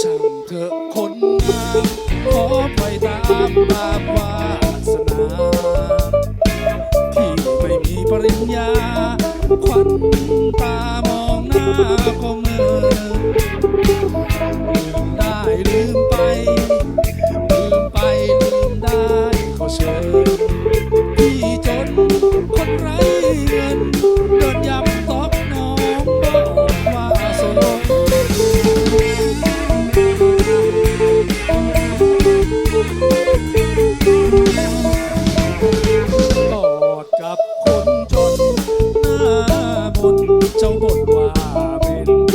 ช่างเธอคนงามขอไปตามบาปวาสนาที่ไม่มีปริญญา ควันตามองหน้าก็เมื่อได้ลืม châu bồn hòa bình